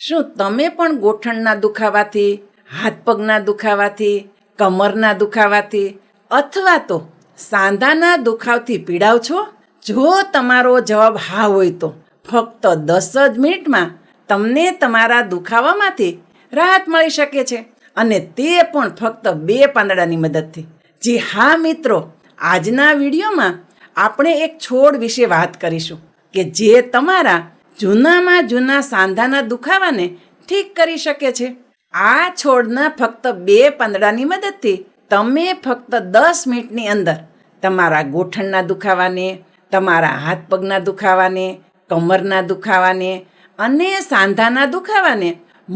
શું તમે પણ ગોઠણના દુખાવાથી, હાથ પગના દુખાવાથી, કમરના દુખાવાથી અથવા તો સાંધાના દુખાવથી પીડાવ છો? જો તમારો જવાબ હા હોય તો ફક્ત દસ જ મિનિટમાં તમને તમારા દુખાવામાંથી રાહત મળી શકે છે. અને તે પણ ફક્ત બે પાંદડાની મદદથી. જી હા, મિત્રો, આજના વિડીયોમાં આપણે એક છોડ વિશે વાત કરીશું કે જે તમારા જૂનામાં જૂના સાંધાના દુખાવાને ઠીક કરી શકે છે. આ છોડના ફક્ત બે પાંદડાની મદદથી તમે ફક્ત દસ મિનિટની અંદર તમારા ગોઠણના દુખાવાને, તમારા હાથ પગના દુખાવાને, કમરના દુખાવાને અને સાંધાના દુખાવાને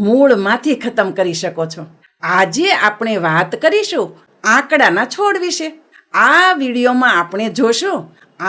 મૂળમાંથી ખતમ કરી શકો છો. આજે આપણે વાત કરીશું આંકડાના છોડ વિશે. આ વિડીયોમાં આપણે જોશું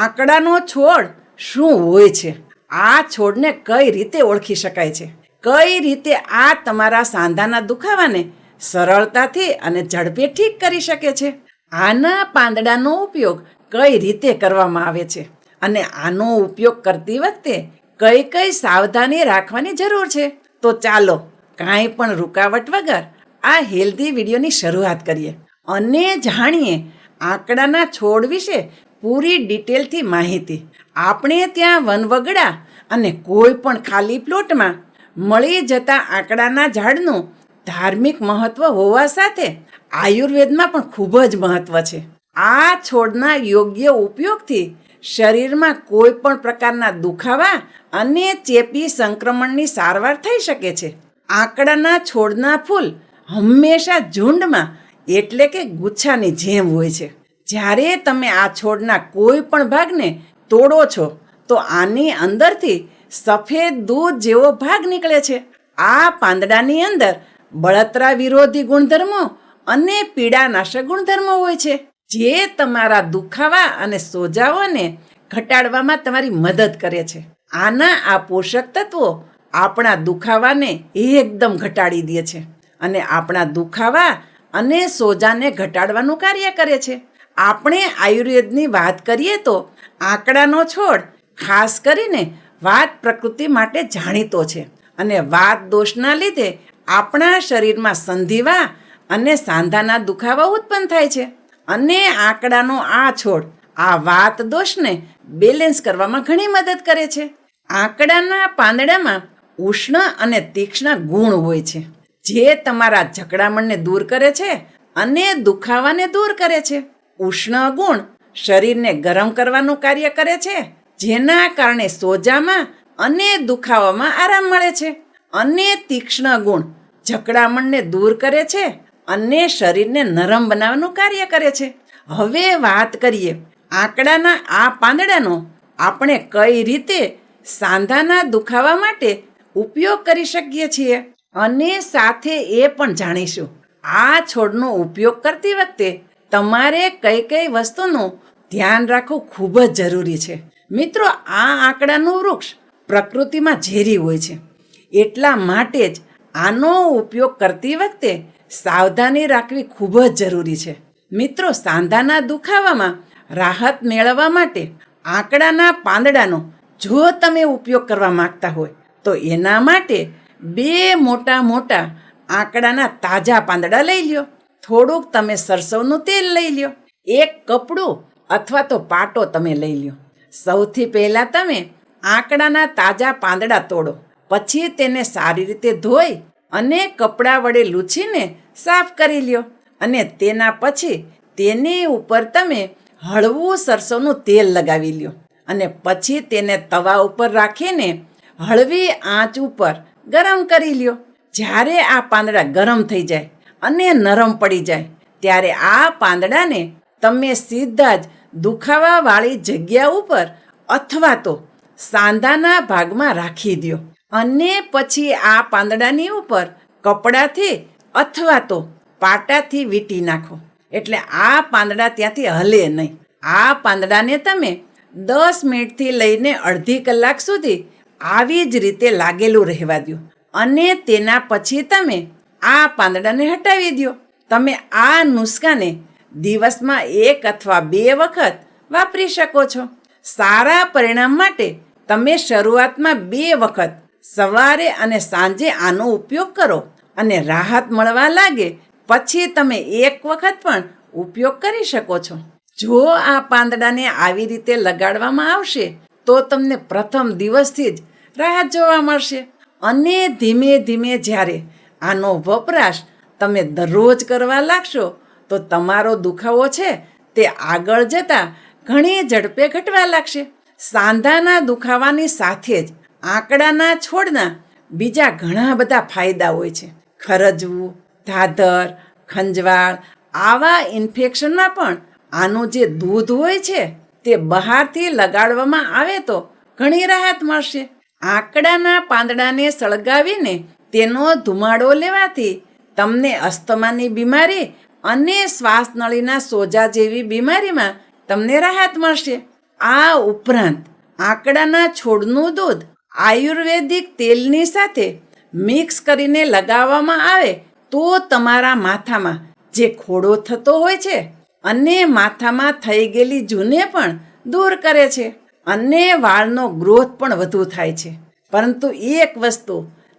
આંકડાનો છોડ શું હોય છે. આ છોડને કઈ રીતે ઓળખી શકાય છે? કઈ રીતે આ તમારા સાંધાના દુખાવાને સરળતાથી અને ઝડપે ઠીક કરી શકે છે? આના પાંદડાનો ઉપયોગ કઈ રીતે કરવામાં આવે છે? અને આનો ઉપયોગ કરતી વખતે કઈ કઈ સાવધાની રાખવાની જરૂર છે? તો ચાલો, કાંઈ પણ રૂકાવટ વગર આ હેલ્ધી વિડીયોની શરૂઆત કરીએ. અને જાણીએ આંકડાના છોડ વિશે પૂરી ડિટેલથી માહિતી. આપણે ત્યાં વનવગડા અને કોઈ પણ ખાલી પ્લોટમાં મળી જતા આંકડાના ઝાડનું ધાર્મિક મહત્વ હોવા સાથે આયુર્વેદમાં પણ ખૂબ જ મહત્વ છે. આ છોડના યોગ્ય ઉપયોગથી શરીરમાં કોઈ પણ પ્રકારના દુખાવા અને ચેપી સંક્રમણની સારવાર થઈ શકે છે. આંકડાના છોડના ફૂલ હંમેશા ઝુંડમાં એટલે કે ગુચ્છાની જેમ હોય છે. જ્યારે તમે આ છોડના કોઈ પણ ભાગને તોડો છો તો આની અંદરથી સફેદ દૂધ જેવો ભાગ નીકળે છે. આ પાંદડાની અંદર બળતરા વિરોધી ગુણધર્મો અને પીડાનાશક ગુણધર્મો હોય છે. જે તમારા દુખાવા અને સોજાઓને ઘટાડવામાં તમારી મદદ કરે છે. આના આ પોષક તત્વો આપણા દુખાવાને એકદમ ઘટાડી દે છે અને આપણા દુખાવા અને સોજાને ઘટાડવાનું કાર્ય કરે છે. આપણે આયુર્વેદની વાત કરીએ તો આંકડાનો છોડ ખાસ કરીને વાત પ્રકૃતિ માટે જાણીતો છે. અને વાત દોષના લીધે આપણા શરીરમાં સંધિવા અને સાંધાના દુખાવા ઉત્પન્ન થાય છે. અને આંકડાનો આ છોડ આ વાત દોષને બેલેન્સ કરવામાં ઘણી મદદ કરે છે. આંકડાના પાંદડામાં ઉષ્ણ અને તીક્ષ્ણ ગુણ હોય છે. જે તમારા જકડામણને દૂર કરે છે અને દુખાવાને દૂર કરે છે. ઉષ્ણ ગુણ શરીરને ગરમ કરવાનું કાર્ય કરે છે જેના કારણે સોજામાં અને દુખાવામાં આરામ મળે છે. અને તીક્ષ્ણ ગુણ જકડામણને દૂર કરે છે અને શરીરને નરમ બનાવવાનું કાર્ય કરે છે. હવે વાત કરીએ આંકડાના આ પાંદડાનો આપણે કઈ રીતે સાંધાના દુખાવા માટે ઉપયોગ કરી શકીએ છીએ? અને સાથે એ પણ જાણીશું. આ છોડનો ઉપયોગ કરતી વખતે તમારે કઈ કઈ વસ્તુનું ધ્યાન રાખવું ખૂબ જ જરૂરી છે. મિત્રો, આ આંકડાનું વૃક્ષ પ્રકૃતિમાં ઝેરી હોય છે. એટલા માટે જ આનો ઉપયોગ કરતી વખતે સાવધાની રાખવી ખૂબ જ જરૂરી છે. મિત્રો, સાંધાના દુખાવામાં રાહત મેળવવા માટે આંકડાના પાંદડાનો જો તમે ઉપયોગ કરવા માંગતા હોય, તો એના માટે બે મોટા મોટા આંકડાના તાજા પાંદડા લઈ લ્યો. થોડુંક તમે સરસવનું તેલ લઈ લ્યો. એક કપડું અથવા તો પાટો તમે લઈ લ્યો. સૌથી પહેલાં તમે આંકડાના તાજા પાંદડા તોડો. પછી તેને સારી રીતે ધોઈ અને કપડાં વડે લૂછીને સાફ કરી લ્યો. અને તેના પછી તેની ઉપર તમે હળવું સરસોનું તેલ લગાવી લ્યો. અને પછી તેને તવા ઉપર રાખીને હળવી આંચ ઉપર ગરમ કરી લ્યો. જ્યારે આ પાંદડા ગરમ થઈ જાય અને નરમ પડી જાય, ત્યારે આ પાંદડાને તમે સીધા જ દુખાવાવાળી જગ્યા ઉપર અથવા તો સાંધાના ભાગમાં રાખી દો અને પછી આ પાંદડાની ઉપર કપડાથી અથવા તો પાટાથી વીંટી નાખો. એટલે આ પાંદડા ત્યાંથી હલે નહીં. આ પાંદડાને તમે દસ મિનિટથી લઈને અડધી કલાક સુધી આવી જ રીતે લાગેલું રહેવા દો અને તેના પછી તમે આ પાંદડાને હટાવી દો તમે આ નુસ્ખાને દિવસમાં એક અથવા બે વખત વાપરી શકો છો. સારા પરિણામ માટે તમે શરૂઆતમાં બે વખત સવારે અને સાંજે આનો ઉપયોગ કરો અને રાહત મળવા લાગે પછી તમે એક વખત પણ ઉપયોગ કરી શકો છો. જો આ પાંદડાને આવી રીતે લગાડવામાં આવશે, તો તમને પ્રથમ દિવસથી જ રાહત જોવા મળશે. અને ધીમે ધીમે જ્યારે આનો વપરાશ તમે દરરોજ કરવા લાગશો તો તમારો દુખાવો છે તે આગળ જતાં ઘણી ઝડપે ઘટવા લાગશે. સાંધાના દુખાવાની સાથે જ આંકડાના છોડના બીજા ઘણા બધા ફાયદા હોય છે. ખરજવું, ધાધર, ખંજવાળ આવા ઇન્ફેક્શનમાં પણ આનું જે દૂધ હોય છે તે બહારથી લગાડવામાં આવે તો ઘણી રાહત મળશે. આંકડાના પાંદડાને સળગાવીને તેનો ધુમાડો લેવાથી તમને અસ્થમાની બીમારી અને શ્વાસનળીના સોજા જેવી બીમારીમાં તમને રાહત મળશે. આ ઉપરાંત આંકડાના છોડનું દૂધ આયુર્વેદિક તેલની સાથે મિક્સ કરીને લગાવવામાં આવે તો તમારા માથામાં જે ખોડો થતો હોય છે અને માથામાં થઈ ગયેલી જૂને પણ દૂર કરે છે અને વાળનો ગ્રોથ પણ વધુ થાય છે. પરંતુ એક વસ્તુ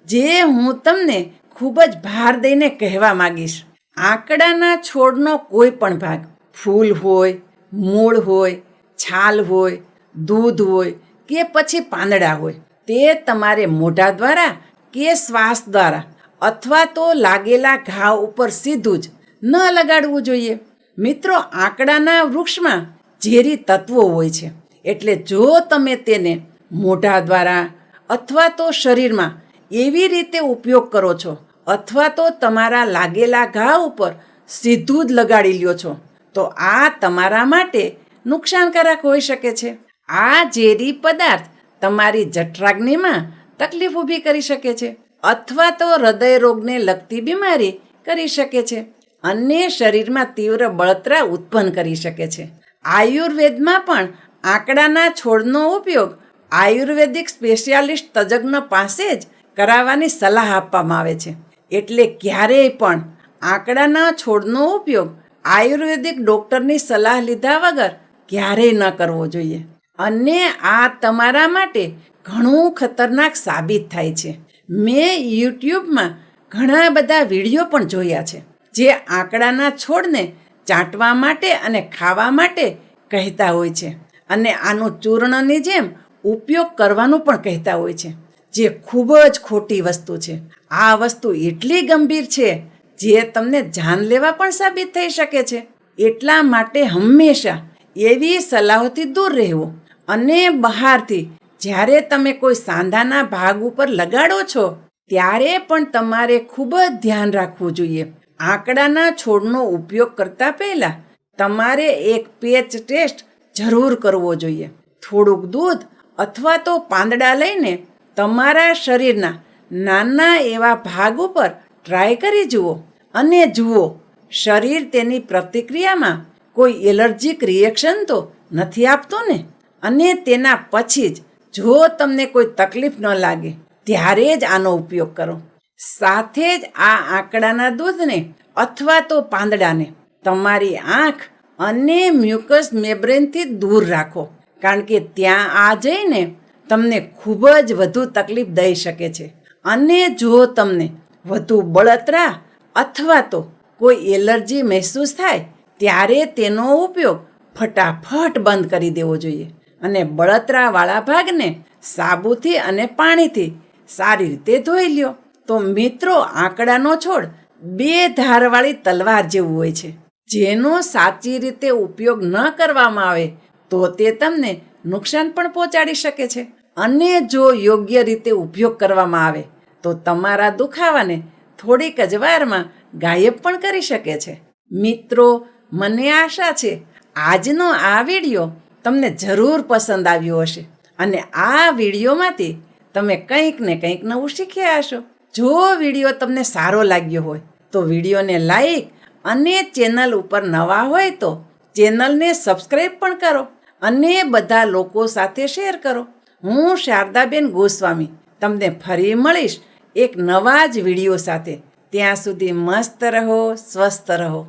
જે હું તમને ખૂબ જ ભાર દઈને કહેવા માંગીશ. આંકડાના છોડનો કોઈ પણ ભાગ, ફૂલ હોય, મૂળ હોય, છાલ હોય, દૂધ હોય કે પછી પાંદડા હોય, તે તમારે મોઢા દ્વારા કે શ્વાસ દ્વારા અથવા તો લાગેલા ઘા ઉપર સીધું જ ન લગાડવું જોઈએ. મિત્રો, આંકડાના વૃક્ષમાં ઝેરી તત્વો હોય છે. એટલે જો તમે તેને મોઢા દ્વારા અથવા તો શરીરમાં એવી રીતે ઉપયોગ કરો છો અથવા તો તમારા લાગેલા ઘા ઉપર સીધું જ લગાડી લ્યો છો. તો આ તમારા માટે નુકસાનકારક હોઈ શકે છે. આ ઝેરી પદાર્થ તમારી જઠરાગ્નિમાં તકલીફ ઊભી કરી શકે છે અથવા તો હૃદય રોગને લગતી બીમારી કરી શકે છે. અને શરીરમાં તીવ્ર બળતરા ઉત્પન્ન કરી શકે છે. આયુર્વેદમાં પણ આંકડાના છોડનો ઉપયોગ આયુર્વેદિક સ્પેશિયાલિસ્ટ તજજ્ઞ પાસે જ કરાવવાની સલાહ આપવામાં આવે છે. એટલે ક્યારેય પણ આંકડાના છોડનો ઉપયોગ આયુર્વેદિક ડૉક્ટરની સલાહ લીધા વગર ક્યારેય ન કરવો જોઈએ. અને આ તમારા માટે ઘણું ખતરનાક સાબિત થાય છે. મેં યુટ્યુબમાં ઘણા બધા વીડિયો પણ જોયા છે, જે આંકડાના છોડને ચાટવા માટે અને ખાવા માટે કહેતા હોય છે. અને આનું ચૂર્ણની જેમ ઉપયોગ કરવાનું પણ કહેતા હોય છે. જે ખૂબ જ ખોટી વસ્તુ છે. આ વસ્તુ એટલી ગંભીર છે જે તમને જાન લેવા પણ સાબિત થઈ શકે છે. એટલા માટે હંમેશા એવી સલાહોથી દૂર રહેવું અને બહારથી જ્યારે તમે કોઈ સાંધાના ભાગ ઉપર લગાડો છો, ત્યારે પણ તમારે ખૂબ જ ધ્યાન રાખવું જોઈએ. આંકડાના છોડનો ઉપયોગ કરતા પહેલાં તમારે એક પેચ ટેસ્ટ જરૂર કરવો જોઈએ. થોડુંક દૂધ અથવા તો પાંદડા લઈને તમારા શરીરના નાના એવા ભાગ ઉપર ટ્રાય કરી જુઓ અને જુઓ, શરીર તેની પ્રતિક્રિયામાં કોઈ એલર્જીક રિએક્શન તો નથી આપતું ને? અને તેના પછી જ જો તમને કોઈ તકલીફ ન લાગે, ત્યારે જ આનો ઉપયોગ કરો. સાથે જ આ આંકડાના દૂધને અથવા તો પાંદડાને તમારી આંખ અને મ્યુકસ મેબ્રેનથી દૂર રાખો. કારણ કે ત્યાં આ જઈને તમને ખૂબ જ વધુ તકલીફ દઈ શકે છે. અને જો તમને વધુ બળતરા અથવા તો કોઈ એલર્જી મહેસૂસ થાય, ત્યારે તેનો ઉપયોગ ફટાફટ બંધ કરી દેવો જોઈએ અને બળતરાવાળા ભાગને સાબુથી અને પાણીથી સારી રીતે ધોઈ લ્યો. તો મિત્રો, આંકડાનો છોડ બે ધારવાળી તલવાર જેવું હોય છે. જેનો સાચી રીતે ઉપયોગ ન કરવામાં આવે, તો તે તમને નુકસાન પણ પહોંચાડી શકે છે. અને જો યોગ્ય રીતે ઉપયોગ કરવામાં આવે, તો તમારા દુખાવાને થોડીક જ વારમાં ગાયબ પણ કરી શકે છે. મિત્રો, મને આશા છે, આજનો આ વીડિયો તમને જરૂર પસંદ આવ્યો હશે અને આ વિડીયોમાંથી તમે કંઈક ને કંઈક નવું શીખ્યા હશો. જો વીડિયો તમને સારો લાગ્યો હોય, તો વિડીયોને લાઈક અને ચેનલ ઉપર નવા હોય તો ચેનલને સબસ્ક્રાઈબ પણ કરો અને બધા લોકો સાથે શેર કરો. હું શારદાબેન ગોસ્વામી તમને ફરી મળીશ એક નવા જ વીડિયો સાથે. ત્યાં સુધી મસ્ત રહો, સ્વસ્થ રહો.